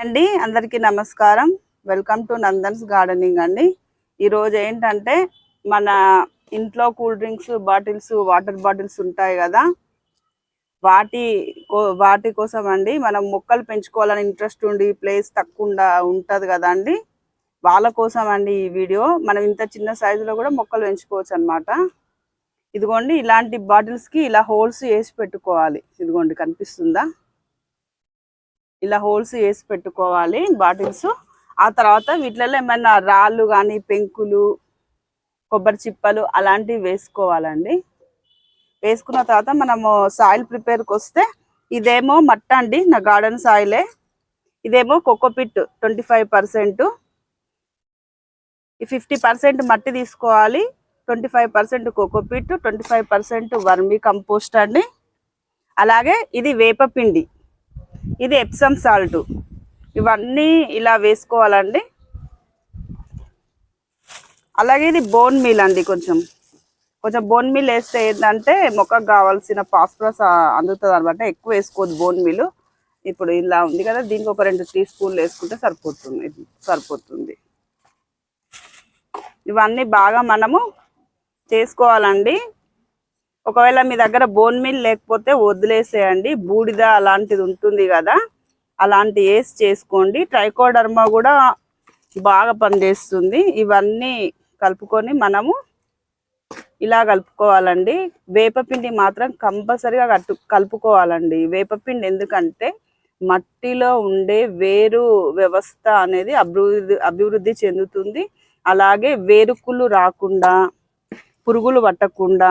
అండి అందరికీ నమస్కారం. వెల్కమ్ టు నందన్స్ గార్డెనింగ్ అండి. ఈరోజు ఏంటంటే మన ఇంట్లో cool drinks bottles water bottles ఉంటాయి కదా. వాటి కో- వాటి కోసం అండి మనం మొక్కలు పెంచుకోవాలని ఇంట్రెస్ట్ ఉండి ప్లేస్ తక్కువ ఉంటుంది కదా అండి. వాళ్ళ కోసం అండి ఈ వీడియో. మనం ఇంత చిన్న సైజులో కూడా మొక్కలు పెంచుకోవచ్చు అన్నమాట. ఇదిగోండి ఇలాంటి బాటిల్స్కి ఇలా హోల్స్ వేసి పెట్టుకోవాలి. ఇదిగోండి కనిపిస్తుందా? ఇలా హోల్స్ వేసి పెట్టుకోవాలి బాటిల్స్. ఆ తర్వాత వీటిలలో ఏమైనా రాళ్ళు కానీ పెంకులు కొబ్బరి చిప్పలు అలాంటివి వేసుకోవాలండి. వేసుకున్న తర్వాత మనము సాయిల్ ప్రిపేర్కి వస్తే ఇదేమో మట్ట అండి నా గార్డెన్ సాయిలే ఇదేమో కోకోపిట్ ట్వంటీ ఫైవ్ పర్సెంట్ ఈ ఫిఫ్టీ పర్సెంట్ మట్టి తీసుకోవాలి twenty five percent cocopeat twenty five percent vermicompost అండి. అలాగే ఇది వేపపిండి. ఇది ఎప్సమ్ సాల్ట్ ఇవన్నీ ఇలా వేసుకోవాలండి. అలాగే ఇది బోన్ మీల్ అండి కొంచెం. కొంచెం బోన్ మీల్ వేస్తే ఏంటంటే మొక్కకు కావాల్సిన ఫాస్ఫరస్ అందుతుంది అనమాట. ఎక్కువ వేసుకోవద్దు బోన్ మీల్ ఇప్పుడు ఇలా ఉంది కదా దీనికి ఒక రెండు టీ స్పూన్లు వేసుకుంటే సరిపోతుంది. సరిపోతుంది. ఇవన్నీ బాగా మనము చేసుకోవాలండి. ఒకవేళ మీ దగ్గర బోన్ మిల్ లేకపోతే వదిలేసేయండి. బూడిద అలాంటిది ఉంటుంది కదా అలాంటి వేసి చేసుకోండి. ట్రైకోడర్మా కూడా బాగా పనిచేస్తుంది. ఇవన్నీ కలుపుకొని మనము ఇలా కలుపుకోవాలండి. వేపపిండి మాత్రం కంపల్సరిగా కట్టు కలుపుకోవాలండి. వేపపిండి ఎందుకంటే మట్టిలో ఉండే వేరు వ్యవస్థ అనేది అభివృద్ధి అభివృద్ధి చెందుతుంది. అలాగే వేరుకులు రాకుండా పురుగులు పట్టకుండా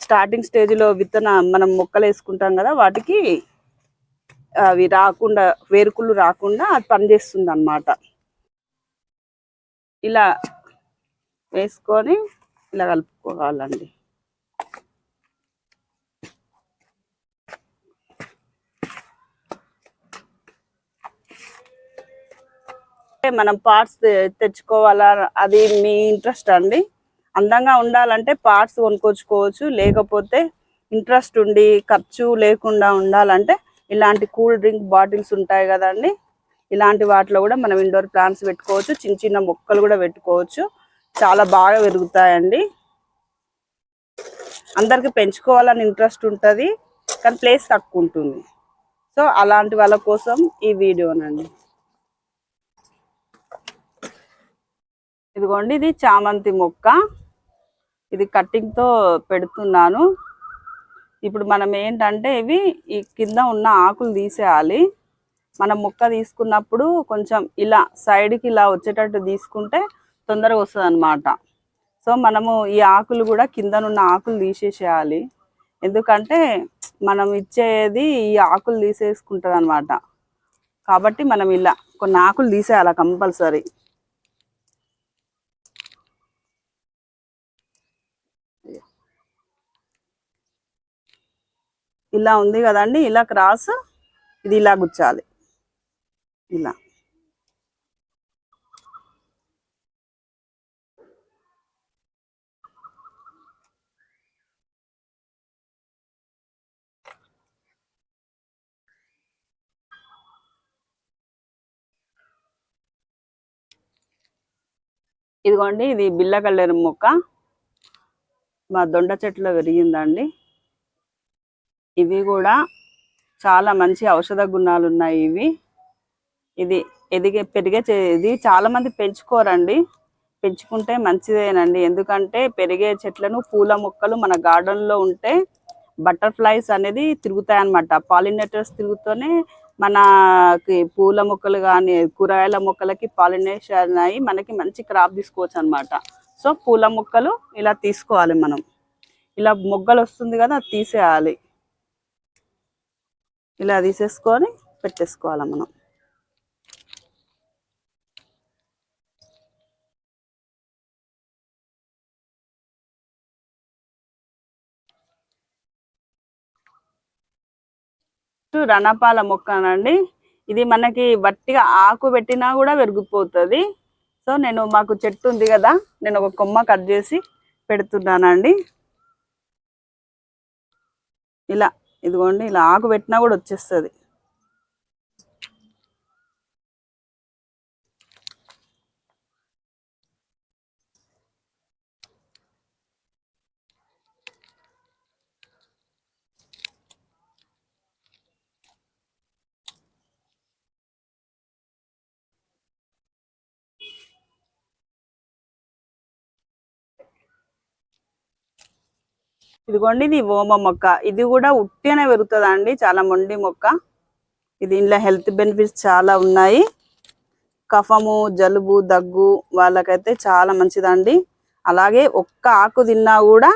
స్టార్టింగ్ స్టేజ్లో విత్తన మనం మొక్కలు వేసుకుంటాం కదా వాటికి అవి రాకుండా వేరుకులు రాకుండా అది పనిచేస్తుంది అన్నమాట ఇలా వేసుకొని ఇలా కలుపుకోవాలండి. మనం పార్ట్స్ తెచ్చుకోవాలా అది మీ ఇంట్రెస్ట్ అండి? అందంగా ఉండాలంటే పార్ట్స్ కొనుక్కొచ్చుకోవచ్చు. లేకపోతే ఇంట్రెస్ట్ ఉండి ఖర్చు లేకుండా ఉండాలంటే ఇలాంటి కూల్ డ్రింక్ బాటిల్స్ ఉంటాయి కదండి. ఇలాంటి వాటిలో కూడా మనం ఇండోర్ ప్లాంట్స్ పెట్టుకోవచ్చు. చిన్న చిన్న మొక్కలు కూడా పెట్టుకోవచ్చు. చాలా బాగా పెరుగుతాయండి. అందరికి పెంచుకోవాలని ఇంట్రెస్ట్ ఉంటుంది. కానీ ప్లేస్ తక్కువ ఉంటుంది. సో అలాంటి వాళ్ళ కోసం ఈ వీడియోనండి. ఇదిగోండి ఇది చామంతి మొక్క. ఇది కట్టింగ్తో పెడుతున్నాను. ఇప్పుడు మనం ఏంటంటే ఇవి ఈ కింద ఉన్న ఆకులు తీసేయాలి. మనం మొక్క తీసుకున్నప్పుడు కొంచెం ఇలా సైడ్కి ఇలా వచ్చేటట్టు తీసుకుంటే తొందరగా వస్తుంది అనమాట సో మనము ఈ ఆకులు కూడా కిందనున్న ఆకులు తీసేసేయాలి. ఎందుకంటే మనం ఇచ్చేది ఈ ఆకులు తీసేసుకుంటుంది అనమాట కాబట్టి మనం ఇలా కొన్ని ఆకులు తీసేయాలి కంపల్సరీ. ఇలా ఉంది కదండి ఇలా క్రాస్ ఇది ఇలా గుచ్చాలి. ఇలా. ఇదిగోండి ఇది బిల్లకల్లేరు మొక్క. మా దొండ చెట్టులో పెరిగిందండి ఇవి కూడా చాలా మంచి ఔషధ గుణాలు ఉన్నాయి ఇవి. ఇది ఎదిగే పెరిగే ఇది చాలామంది పెంచుకోరండి. పెంచుకుంటే మంచిదేనండి. ఎందుకంటే పెరిగే చెట్లను పూల మొక్కలు మన గార్డెన్లో ఉంటే బటర్ఫ్లైస్ అనేది తిరుగుతాయి అన్నమాట పాలినేటర్స్ తిరుగుతూనే మనకి పూల మొక్కలు కానీ కూరగాయల మొక్కలకి పాలినేషన్ అయ్యి మనకి మంచి క్రాప్ తీసుకోవచ్చు అన్నమాట సో పూల మొక్కలు ఇలా తీసుకోవాలి మనం. ఇలా మొగ్గలు వస్తుంది కదా అది తీసేయాలి. ఇలా తీసేసుకొని పెట్టేసుకోవాలి మనం. రణపాల మొక్కనండి. ఇది మనకి వట్టిగా ఆకు పెట్టినా కూడా పెరిగిపోతుంది సో నేను మాకు చెట్టు ఉంది కదా నేను ఒక కొమ్మ కట్ చేసి పెడుతున్నానండి. ఇలా ఇదిగోండి ఇలా ఆకు పెట్టినా కూడా వచ్చేస్తుంది. ఇదిగోండి ఇది ఓమ మొక్క. ఇది కూడా ఉట్టినే పెరుగుతుందండి చాలా మొండి మొక్క. ఇది ఇంట్లో హెల్త్ బెనిఫిట్స్ చాలా ఉన్నాయి. కఫము జలుబు దగ్గు వాళ్ళకైతే చాలా మంచిదండి. అలాగే ఒక్క ఆకు తిన్నా కూడా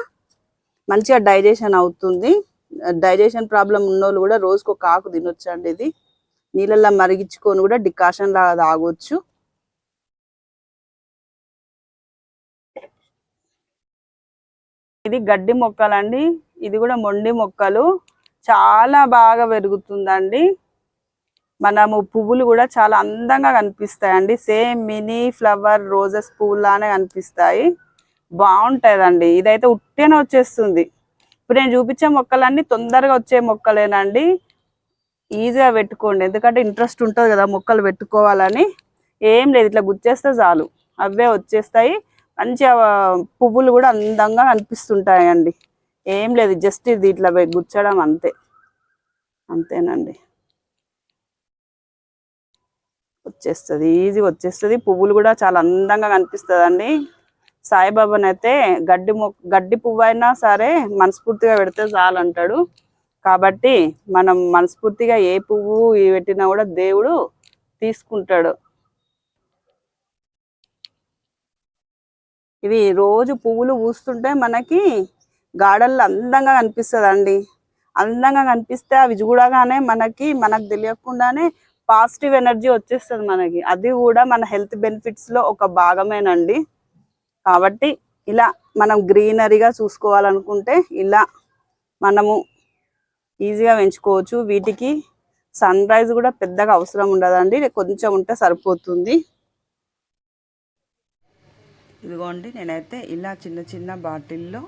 మంచిగా డైజెషన్ అవుతుంది. డైజెషన్ ప్రాబ్లం ఉన్నోళ్ళు కూడా రోజుకు ఒక ఆకు తినొచ్చండి ఇది. నీళ్ళల్లో మరిగించుకొని కూడా డికాషన్ లాగా తాగొచ్చు. ఇది గడ్డి మొక్కలండి. ఇది కూడా మొండి మొక్కలు. చాలా బాగా పెరుగుతుందండి. మనము పువ్వులు కూడా చాలా అందంగా కనిపిస్తాయండి. సేమ్ మినీ ఫ్లవర్ రోజెస్ పువ్వులానే కనిపిస్తాయి. బాగుంటుందండి ఇదైతే ఉట్టేనే వచ్చేస్తుంది. ఇప్పుడు నేను చూపించే మొక్కలన్నీ తొందరగా వచ్చే మొక్కలేనండి. ఈజీగా పెట్టుకోండి. ఎందుకంటే ఇంట్రెస్ట్ ఉంటుంది కదా మొక్కలు పెట్టుకోవాలని. ఏం లేదు. ఇట్లా గుచ్చేస్తే చాలు. అవే వచ్చేస్తాయి. మంచిగా పువ్వులు కూడా అందంగా కనిపిస్తుంటాయండి. ఏం లేదు జస్ట్ ఇది ఇట్లా గుచ్చడం అంతే. అంతేనండి. వచ్చేస్తుంది ఈజీగా వచ్చేస్తుంది. పువ్వులు కూడా చాలా అందంగా కనిపిస్తుంది సాయిబాబాని అయితే గడ్డి మొ గడ్డి పువ్వు అయినా సరే మనస్ఫూర్తిగా పెడితే చాలు అంటాడు. కాబట్టి మనం మనస్ఫూర్తిగా ఏ పువ్వు పెట్టినా కూడా దేవుడు తీసుకుంటాడు. ఇవి రోజు పువ్వులు పూస్తుంటే మనకి గార్డెన్లో అందంగా కనిపిస్తుంది అండి అందంగా కనిపిస్తే అవి చూడగానే మనకి మనకు తెలియకుండానే పాజిటివ్ ఎనర్జీ వచ్చేస్తుంది మనకి. అది కూడా మన హెల్త్ బెనిఫిట్స్లో ఒక భాగమేనండి. కాబట్టి ఇలా మనం గ్రీనరీగా చూసుకోవాలనుకుంటే ఇలా మనము ఈజీగా పెంచుకోవచ్చు. వీటికి సన్ రైజ్ కూడా పెద్దగా అవసరం ఉండదండి. కొంచెం ఉంటే సరిపోతుంది. ఇదిగోండి నేనైతే ఇలా చిన్న చిన్న బాటిల్లో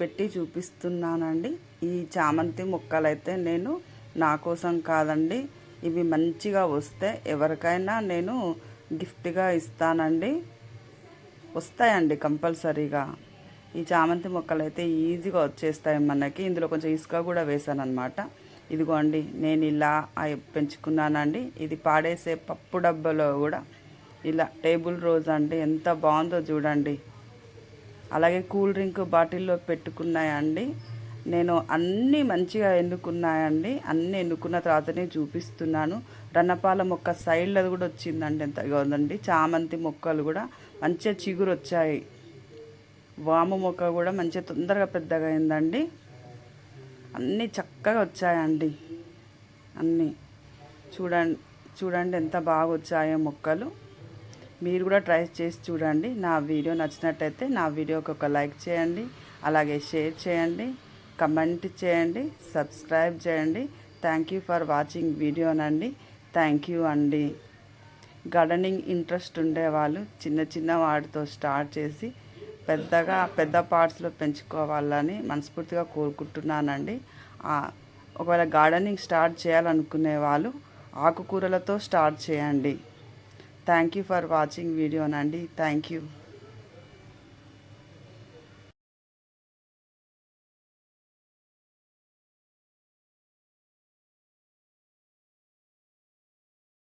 పెట్టి చూపిస్తున్నానండి. ఈ చామంతి మొక్కలైతే అయితే నేను నా కోసం కాదండి. ఇవి మంచిగా వస్తే ఎవరికైనా నేను గిఫ్ట్గా ఇస్తానండి. వస్తాయండి కంపల్సరీగా. ఈ చామంతి మొక్కలు అయితే ఈజీగా వచ్చేస్తాయి మనకి. ఇందులో కొంచెం ఇసుక కూడా వేసాను ఇదిగోండి నేను ఇలా పెంచుకున్నానండి. ఇది పాడేసే పప్పు డబ్బాలో కూడా ఇలా టేబుల్ రోజ్ అండి ఎంత బాగుందో చూడండి. అలాగే కూల్ డ్రింక్ బాటిల్లో పెట్టుకున్నాయండి. నేను అన్నీ మంచిగా ఎన్నుకున్నాయండి. అన్నీ ఎన్నుకున్న తర్వాతనే చూపిస్తున్నాను. రన్నపాల మొక్క సైడ్లో కూడా వచ్చిందండి ఎంత ఉందండి చామంతి మొక్కలు కూడా మంచిగా చిగురు వచ్చాయి వాము మొక్క కూడా మంచిగా తొందరగా పెద్దగా అయిందండి. అన్నీ చక్కగా వచ్చాయండి. అన్నీ చూడండి చూడండి ఎంత బాగా వచ్చాయో మొక్కలు. మీరు కూడా ట్రై చేసి చూడండి. నా వీడియో నచ్చినట్టయితే నా వీడియోకి ఒక లైక్ చేయండి. అలాగే షేర్ చేయండి. కమెంట్ చేయండి. సబ్స్క్రైబ్ చేయండి. థ్యాంక్ యూ ఫర్ వాచింగ్ వీడియోనండి థ్యాంక్ యూ అండి. గార్డెనింగ్ ఇంట్రెస్ట్ ఉండేవాళ్ళు చిన్న చిన్న వాటితో స్టార్ట్ చేసి పెద్దగా పెద్ద పార్ట్స్లో పెంచుకోవాలని మనస్ఫూర్తిగా కోరుకుంటున్నానండి. ఒకవేళ గార్డెనింగ్ స్టార్ట్ చేయాలనుకునే వాళ్ళు ఆకుకూరలతో స్టార్ట్ చేయండి. థ్యాంక్ యూ ఫర్ వాచింగ్ వీడియోనండి థ్యాంక్ యూ